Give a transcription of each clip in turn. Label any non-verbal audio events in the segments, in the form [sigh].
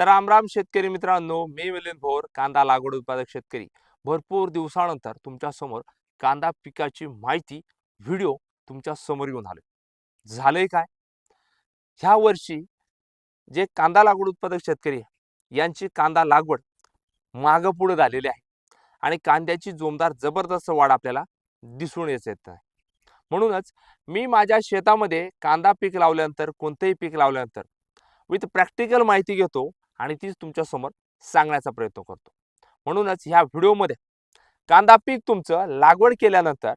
तर रामराम शेतकरी मित्रांनो मी मिलिंद भोर कांदा लागवड उत्पादक शेतकरी. भरपूर दिवसानंतर तुमच्यासमोर कांदा पिकाची माहिती व्हिडिओ तुमच्यासमोर घेऊन आलोय झालंय काय? ह्या वर्षी जे कांदा लागवड उत्पादक शेतकरी यांची कांदा लागवड मागं पुढे झालेली आहे. आणि कांद्याची जोमदार जबरदस्त वाढ आपल्याला दिसून येत येत आहे. म्हणूनच मी माझ्या शेतामध्ये कांदा पीक लावल्यानंतर कोणतेही पीक लावल्यानंतर विथ प्रॅक्टिकल माहिती घेतो. आणि तीच तुमच्यासमोर सांगण्याचा प्रयत्न करतो. म्हणूनच ह्या व्हिडिओमध्ये कांदा पीक तुमचं लागवड केल्यानंतर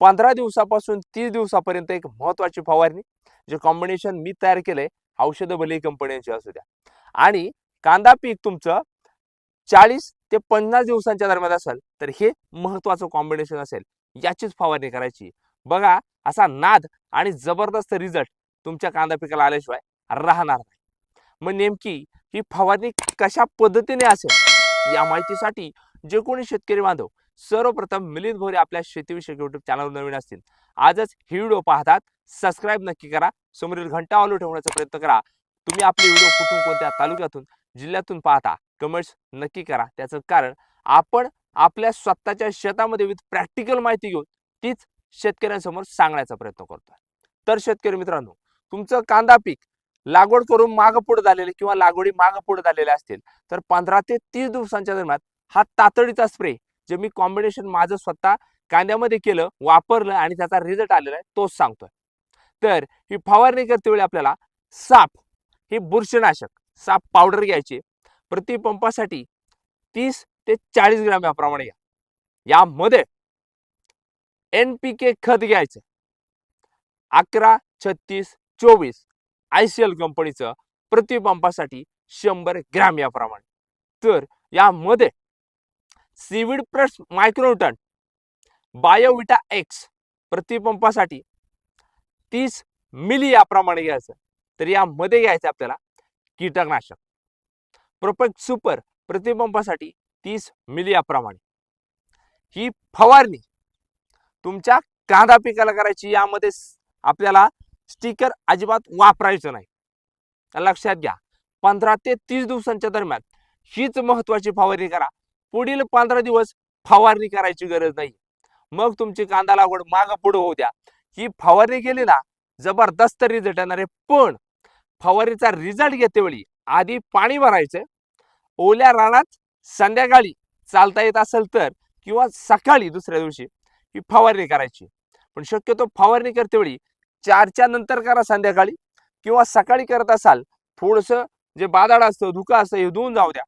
पंधरा दिवसापासून तीस दिवसापर्यंत एक महत्वाची फवारणी जे कॉम्बिनेशन मी तयार केलंय औषधं भले कंपन्यांची असू द्या. आणि कांदा पीक तुमचं चाळीस ते पन्नास दिवसांच्या दरम्यान असेल तर हे महत्वाचं कॉम्बिनेशन असेल. याचीच फवारणी करायची. बघा असा नाद आणि जबरदस्त रिझल्ट तुमच्या कांदा पिकाला आल्याशिवाय राहणार नाही. मग नेमकी ही फवारणी कशा पद्धतीने असेल या माहितीसाठी जे कोणी शेतकरी बांधव सर्वप्रथम मिलिंद भोरे आपल्या शेतीविषयक युट्यूब चॅनल नवीन असतील आजच ही व्हिडिओ पाहतात. सबस्क्राईब नक्की करा. समोरील घंटा ऑलो ठेवण्याचा प्रयत्न करा. तुम्ही आपले व्हिडिओ कुठून कोणत्या तालुक्यातून जिल्ह्यातून पाहता कमेंट्स नक्की करा. त्याचं कारण आपण आपल्या स्वतःच्या शेतामध्ये विथ प्रॅक्टिकल माहिती घेऊन तीच शेतकऱ्यांसमोर सांगण्याचा प्रयत्न करतोय. तर शेतकरी मित्रांनो तुमचं कांदा पीक लागवड करून माग पुढे झालेले किंवा लागवडी माग पुढे झालेल्या असतील तर पंधरा ते तीस दिवसांच्या दरम्यान हा तातडीचा स्प्रे जे मी कॉम्बिनेशन माझं स्वतः कांद्यामध्ये केलं वापरलं आणि त्याचा रिझल्ट आलेला आहे तोच सांगतोय. तर ही फवारणी करते वेळी आपल्याला साप हे बुरशीनाशक साप पावडर घ्यायची प्रति पंपासाठी तीस ते चाळीस ग्राम याप्रमाणे घ्या. यामध्ये एन पी के खत घ्यायचं. अकरा छत्तीस चोवीस आय सी एल कंपनीचं प्रतिपंपासाठी शंभर ग्रॅम याप्रमाणे तर यामध्ये seaweed plus Microton Biovita X प्रतिपंपासाठी तीस मिली याप्रमाणे घ्यायचं. तर यामध्ये घ्यायचं आपल्याला कीटकनाशक. प्रोपेक्ट सुपर प्रतिपंपासाठी तीस मिली याप्रमाणे ही फवारणी तुमच्या कांदा पिकाला करायची यामध्ये आपल्याला स्टिकर अजिबात वापरायचं नाही. लक्षात घ्या पंधरा ते तीस दिवसांच्या दरम्यान हीच महत्वाची फवारणी करा. पुढील पंधरा दिवस फवारणी करायची गरज नाही. मग तुमची कांदा लागवड माग पुढे होऊ द्या. ही फवारणी केली ना जबरदस्त रिझल्ट येणार आहे. पण फवारणीचा रिझल्ट घेतेवेळी आधी पाणी भरायचं. ओल्या रानात संध्याकाळी चालता येत असेल तर किंवा सकाळी दुसऱ्या दिवशी ही फवारणी करायची. पण शक्यतो फवारणी करतेवेळी चारच्या नंतर करा संध्याकाळी किंवा सकाळी करत असाल थोडस जे बादाड असतं धुका असतं हे धुवून जाऊ द्या.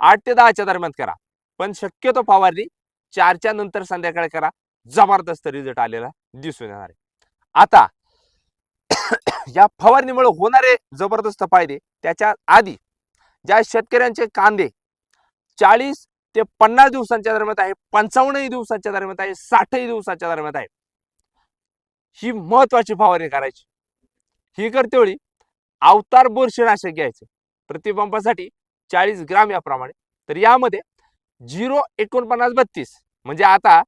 आठ ते दहाच्या दरम्यान करा पण शक्यतो फवारणी चारच्या नंतर संध्याकाळी करा. जबरदस्त रिझल्ट आलेला दिसून येणार आहे. आता [coughs] या फवारणीमुळे होणारे जबरदस्त फायदे त्याच्या आधी ज्या शेतकऱ्यांचे कांदे चाळीस ते पन्नास दिवसांच्या दरम्यान आहे पंचावन्नही दिवसांच्या दरम्यान आहे साठही दिवसाच्या दरम्यान आहे ही महत्वाची फवारणी करायची. ही करते वेळी अवतार बुरशीनाशक घ्यायचं. प्रतिपंपासाठी चाळीस ग्राम याप्रमाणे. तर यामध्ये झिरो एकोणपन्नास बत्तीस म्हणजे आता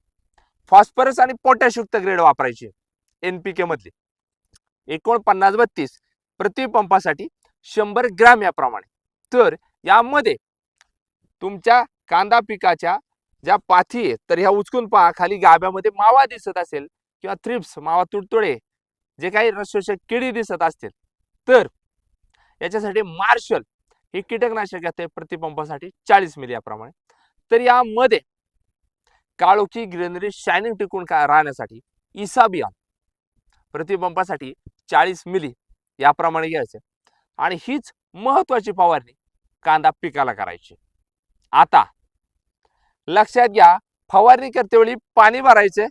फॉस्फरस आणि पोटॅश युक्त ग्रेड वापरायची एनपीके मधली. एकोणपन्नास बत्तीस प्रतिपंपासाठी शंभर ग्राम याप्रमाणे. तर यामध्ये तुमच्या कांदा पिकाच्या ज्या पाथी आहेत तर ह्या उचकून पहा खाली गाभ्यामध्ये मावा दिसत असेल किंवा थ्रिप्स मावा तुडतुडे जे काही रसशोषक किडी दिसत असतील. तर याच्यासाठी मार्शल हे कीटकनाशक येते प्रतिपंपासाठी चाळीस मिली याप्रमाणे. तर यामध्ये काळोखी ग्रेनरी शायनिंग टिकून का राहण्यासाठी इसाबियम प्रतिपंपासाठी चाळीस मिली याप्रमाणे घ्यायचं. आणि हीच महत्वाची फवारणी कांदा पिकाला करायची. आता लक्षात घ्या फवारणी करतेवेळी पाणी भरायचे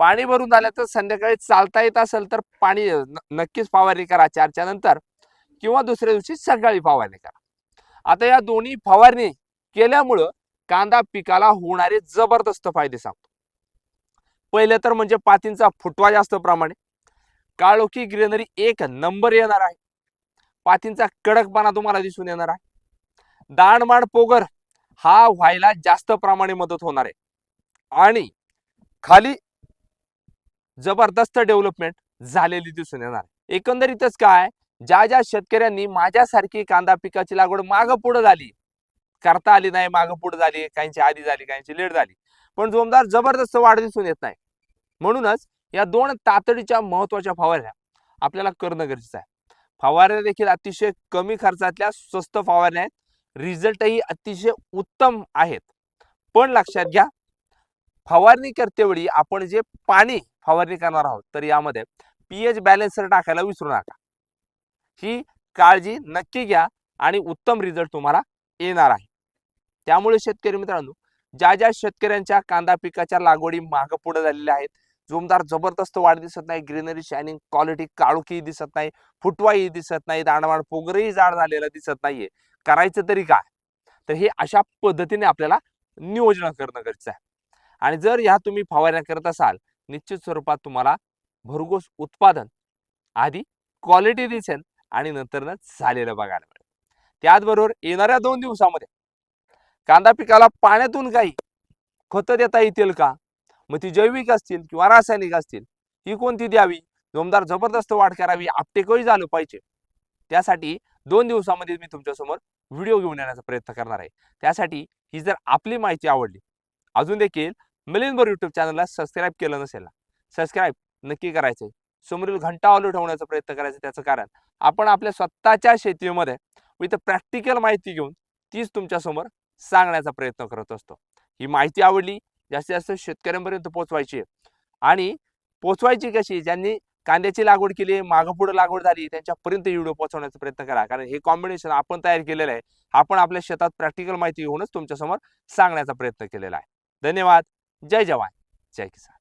पाणी भरून झालं तर संध्याकाळी चालता येत असेल तर पाणी न- नक्कीच फवारणी करा चारच्या नंतर. किंवा दुसऱ्या दिवशी सकाळी फवारणी करा. आता या दोन्ही फवारणी केल्यामुळं कांदा पिकाला होणारे जबरदस्त फायदे सांगतो. पहिले तर म्हणजे पातींचा फुटवा जास्त प्रमाणे. काळोखी ग्रेनरी एक नंबर येणार आहे. पातींचा कडकपणा तुम्हाला दिसून येणार आहे. दाणमाड पोगर हा व्हायला जास्त प्रमाणे मदत होणार आहे. आणि खाली जबरदस्त डेव्हलपमेंट झालेली दिसून येणार. एकंदरीतच काय ज्या ज्या शेतकऱ्यांनी माझ्यासारखी कांदा पिकाची लागवड मागं पुढे झाली करता आली नाही मागं पुढे झाली काहींची आधी झाली काहींची लेट झाली पण जोमदार जबरदस्त वाढ दिसून येत नाही. म्हणूनच या दोन तातडीच्या महत्त्वाच्या फवारण्या आपल्याला करणं गरजेचं आहे. फवारण्या देखील अतिशय कमी खर्चातल्या स्वस्त फवारण्या आहेत. रिझल्टही अतिशय उत्तम आहेत. पण लक्षात घ्या फवारणी करतेवेळी आपण जे पाणी फवारणी करणार आहोत तर यामध्ये पीएच बॅलेन्सर टाकायला विसरू नका. ही काळजी नक्की घ्या आणि उत्तम रिझल्ट तुम्हाला येणार आहे. त्यामुळे शेतकरी मित्रांनो ज्या ज्या शेतकऱ्यांच्या कांदा पिकाच्या लागवडी मागं पुढे झालेल्या आहेत जोमदार जबरदस्त वाढ दिसत नाही ग्रीनरी शायनिंग क्वालिटी काळोखी दिसत नाही फुटवाही दिसत नाही दाणवाण पोगरही जाड झालेलं दिसत नाहीये. करायचं तरी काय? तर हे अशा पद्धतीने आपल्याला नियोजन करणं गरजेचं आहे. आणि जर ह्या तुम्ही फवारण्या करत असाल निश्चित स्वरूपात तुम्हाला भरघोस उत्पादन आधी क्वालिटी दिसेल आणि नंतर झालेलं बघायला मिळेल. त्याचबरोबर येणाऱ्या दोन दिवसामध्ये कांदा पिकाला पाण्यातून काही खतं देता येतील का? मग ती जैविक असतील किंवा रासायनिक असतील ही कोणती द्यावी? जोमदार जबरदस्त वाढ करावी आपटेकही झालं पाहिजे. त्यासाठी दोन दिवसामध्ये मी तुमच्यासमोर व्हिडिओ घेऊन येण्याचा प्रयत्न करणार आहे. त्यासाठी ही जर आपली माहिती आवडली अजून देखील मिलिंदभर युट्यूब चॅनलला सबस्क्राईब केलं नसेल सबस्क्राईब नक्की करायचंय. समोरील घंटा ऑलू ठेवण्याचा प्रयत्न करायचा त्याचं कारण आपण आपल्या स्वतःच्या शेतीमध्ये विथ प्रॅक्टिकल माहिती घेऊन तीच तुमच्यासमोर सांगण्याचा प्रयत्न करत असतो. ही माहिती आवडली जास्तीत जास्त शेतकऱ्यांपर्यंत पोहोचवायची आहे. आणि पोचवायची कशी ज्यांनी कांद्याची लागवड केली मागपुढं मागं पुढे लागवड झाली त्यांच्यापर्यंत व्हिडिओ पोहोचवण्याचा प्रयत्न करा. कारण हे कॉम्बिनेशन आपण तयार केलेलं आहे. आपण आपल्या शेतात प्रॅक्टिकल माहिती घेऊनच तुमच्यासमोर सांगण्याचा प्रयत्न केलेला आहे. धन्यवाद. जय जवान जय किसान